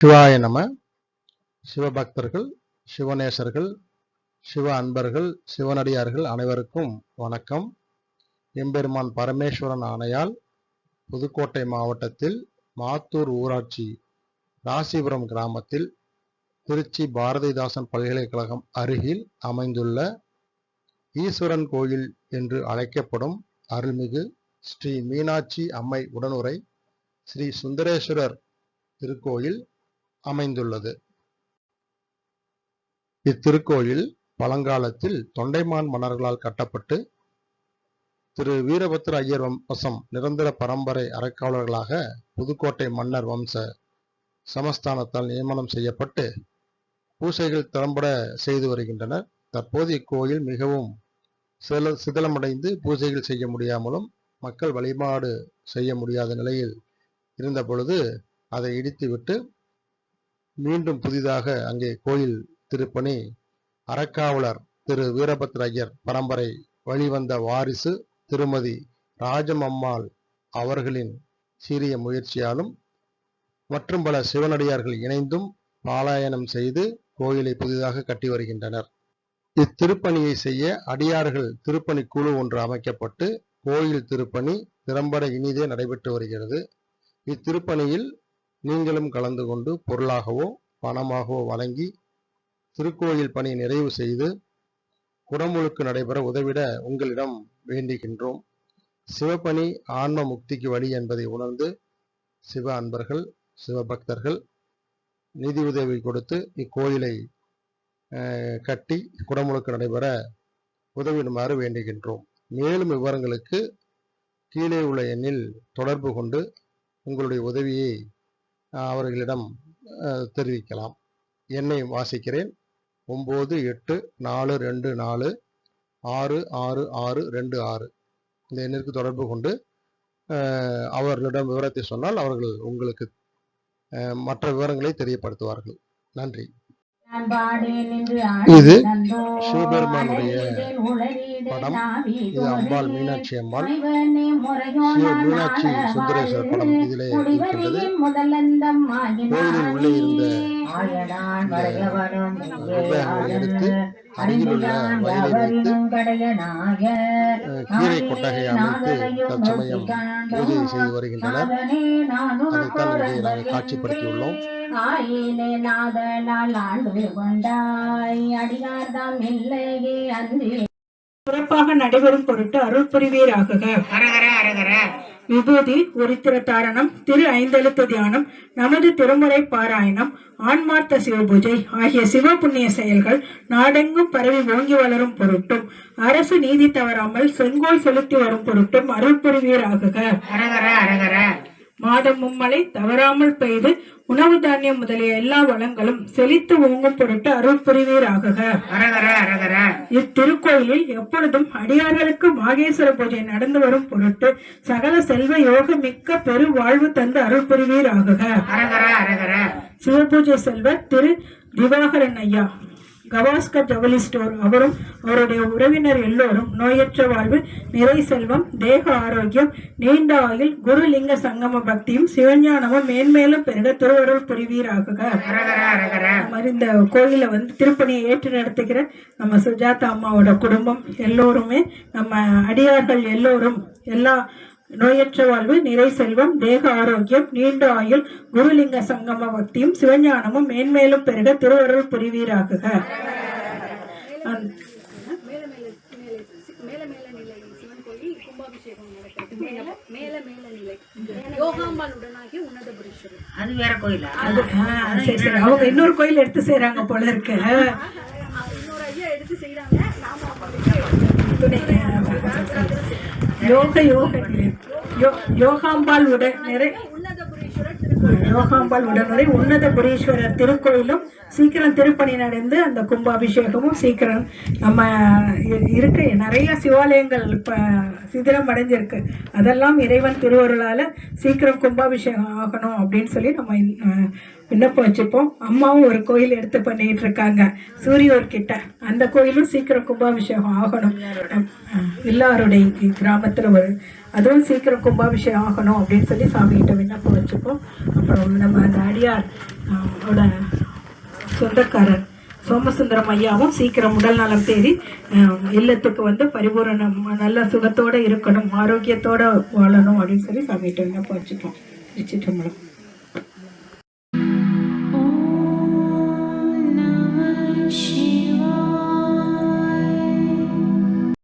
சிவாய நம. சிவபக்தர்கள் சிவநேசர்கள் சிவ அன்பர்கள் சிவனடியார்கள் அனைவருக்கும் வணக்கம். எம்பெருமான் பரமேஸ்வரன் ஆணையால் புதுக்கோட்டை மாவட்டத்தில் மாத்தூர் ஊராட்சி ராசிபுரம் கிராமத்தில் திருச்சி பாரதிதாசன் பல்கலைக்கழகம் அருகில் அமைந்துள்ள ஈஸ்வரன் கோயில் என்று அழைக்கப்படும் அருள்மிகு ஸ்ரீ மீனாட்சி அம்மை உடனுரை ஸ்ரீ சுந்தரேஸ்வரர் திருக்கோயில் அமைந்துள்ளது. இத்திருக்கோயில் பழங்காலத்தில் தொண்டைமான் மன்னர்களால் கட்டப்பட்டு திரு வீரபத்திர ஐயர் வம்- வசம் நிரந்தர பரம்பரை அறக்காவலர்களாக புதுக்கோட்டை மன்னர் வம்ச சமஸ்தானத்தால் நியமனம் செய்யப்பட்டு பூசைகள் திறம்பட செய்து வருகின்றனர். தற்போது இக்கோயில் மிகவும் சில சிதலமடைந்து பூஜைகள் செய்ய முடியாமலும் மக்கள் வழிபாடு செய்ய முடியாத நிலையில் இருந்த பொழுது அதை இடித்துவிட்டு மீண்டும் புதிதாக அங்கே கோயில் திருப்பணி. அறக்காவலர் திரு வீரபத்ர ஐயர் பரம்பரை வழிவந்த வாரிசு திருமதி ராஜமம்மாள் அவர்களின் சீரிய முயற்சியாலும் மற்றும் பல சிவனடியார்கள் இணைந்தும் பாலாயனம் செய்து கோயிலை புதிதாக கட்டி வருகின்றனர். இத்திருப்பணியை செய்ய அடியார்கள் திருப்பணி குழு ஒன்று அமைக்கப்பட்டு கோயில் திருப்பணி திறம்பட இனிதே நடைபெற்று வருகிறது. இத்திருப்பணியில் நீங்களும் கலந்து கொண்டு பொருளாகவோ பணமாகவோ வழங்கி திருக்கோயில் பணி நிறைவு செய்து குடமுழுக்கு நடைபெற உதவிட உங்களிடம் வேண்டுகின்றோம். சிவப்பணி ஆன்ம முக்திக்கு வழி என்பதை உணர்ந்து சிவ அன்பர்கள் சிவபக்தர்கள் நிதி உதவி கொடுத்து இக்கோயிலை அஹ், கட்டி குடமுழுக்கு நடைபெற உதவிடுமாறு வேண்டுகின்றோம். மேலும் விவரங்களுக்கு கீழே உள்ள எண்ணில் தொடர்பு கொண்டு உங்களுடைய உதவியை அவர்களிடம் தெரிவிக்கலாம். எண்ணை வாசிக்கிறேன். ஒம்பது எட்டு நாலு ரெண்டு நாலு ஆறு ஆறு ஆறு ரெண்டு ஆறு. இந்த எண்ணிற்கு தொடர்பு கொண்டு அவர்களிடம் விவரத்தை சொன்னால் அவர்கள் உங்களுக்கு மற்ற விவரங்களை தெரியப்படுத்துவார்கள். நன்றி. இது சிவபெருமானுடைய படம். இது அம்பாள் மீனாட்சி அம்பாள். மீனாட்சி சுந்தரேஸ்வரர் படம் இதிலே இருக்கின்றது. கோயிலின் உள்ளே இருந்த விக்கிரகங்களை எடுத்து அருகிலுள்ள வயலை வைத்து கீரை கொட்டகை அமைத்து தற்சமயம் பூஜை செய்து வருகின்றனர். அதைத்தான் இங்கே நாங்கள் காட்சிப்படுத்தியுள்ளோம். ஆயிலே நாதலால் ஆண்டு கொண்டாய் அடியார்தாம் இல்லையே அன்றி. சிறப்பாக நடைபெறும் பொருட்டு அருள் புரிவீராகுக. விபூதி ஒரித்திர தாரணம் திரு ஐந்தெழுத்து தியானம் நமது திருமுறை பாராயணம் ஆன்மார்த்த சிவபூஜை ஆகிய சிவ புண்ணிய செயல்கள் நாடெங்கும் பரவி ஓங்கி வளரும் பொருட்டும் அரசு நீதி தவறாமல் செங்கோல் செலுத்தி வரும் பொருட்டும் அருள் புரிவீராகுக. அரகர அரகர. மாதம் மும்மலை தவறாமல் பெய்து உணவு தானியம் முதலிய எல்லா வளங்களும் செழித்து ஓங்கும் பொருட்டு அருள் இத்திருக்கோயிலில் எப்பொழுதும் அடியார்களுக்கு மாகேஸ்வர பூஜை நடந்து வரும் பொருட்டு சகல செல்வ யோக மிக்க பெரு வாழ்வு தந்து அருள் அரகர. சிவபூஜை செல்வர் திரு திவாகரன் ஐயா. கவாஸ்கர் ஜவுளி ஸ்டோர் அவரும் அவருடைய உறவினர் எல்லோரும் நோயற்ற வாழ்வு நிறை செல்வம் தேக ஆரோக்கியம் நீண்ட ஆயுள் குருலிங்க சங்கம பக்தியும் சிவஞானமும் மேன்மேலும் பெருக திருவருள் புரிவீராகுக. மாதிரி இந்த கோயிலை வந்து திருப்பணியை ஏற்று நடத்துகிற நம்ம சுஜாதா அம்மாவோட குடும்பம் எல்லோருமே நம்ம அடியார்கள் எல்லோரும் எல்லா நோயற்ற வாழ்வு நிறை செல்வம் தேக ஆரோக்கியம் நீண்ட ஆயுள் குருலிங்க சங்கம பக்தியும் சிவஞானமும் மேன்மேலும் பெருக திருவருள் புரிவீராகுக. அது வேற கோயிலா? அவங்க இன்னொரு கோயில் எடுத்து செய்றாங்க போல இருக்கு. துணை யோக யோக யோ- யோகாம்பாள் உடன் நிறை யோகாம்பாள் உன்னத புரீஸ்வரர் திருக்கோயிலும் சீக்கிரம் திருப்பணி நடந்து அந்த கும்பாபிஷேகமும் சீக்கிரம் நம்ம இ- இருக்கு. நிறைய சிவாலயங்கள் இப்போ சிதிலம் அடைஞ்சிருக்கு. அதெல்லாம் இறைவன் திருவருளால் சீக்கிரம் கும்பாபிஷேகம் ஆகணும் அப்படின்னு சொல்லி நம்ம விண்ணப்பம் வச்சுப்போம் அம்மாவும் ஒரு கோயில் எடுத்து பண்ணிட்டு இருக்காங்க. சூரியோர் கிட்ட அந்த கோயிலும் சீக்கிரம் கும்பாபிஷேகம் ஆகணும். எல்லாருடைய கிராமத்துல ஒரு அதுவும் சீக்கிரம் கும்பாபிஷேகம் ஆகணும் அப்படின்னு சொல்லி சாமிகிட்ட விண்ணப்பம் வச்சுப்போம். அப்புறம் நம்ம அந்த அடியார் ஆஹ், சொந்தக்காரர் சோமசுந்தரம் ஐயாவும் சீக்கிரம் உடல் நலம் தேடி இல்லத்துக்கு வந்து பரிபூரணம் நல்ல சுகத்தோட இருக்கணும் ஆரோக்கியத்தோட வாழணும் அப்படின்னு சொல்லி சாமிகிட்ட விண்ணப்பம் வச்சுப்போம். வச்சுட்டோம் மேடம்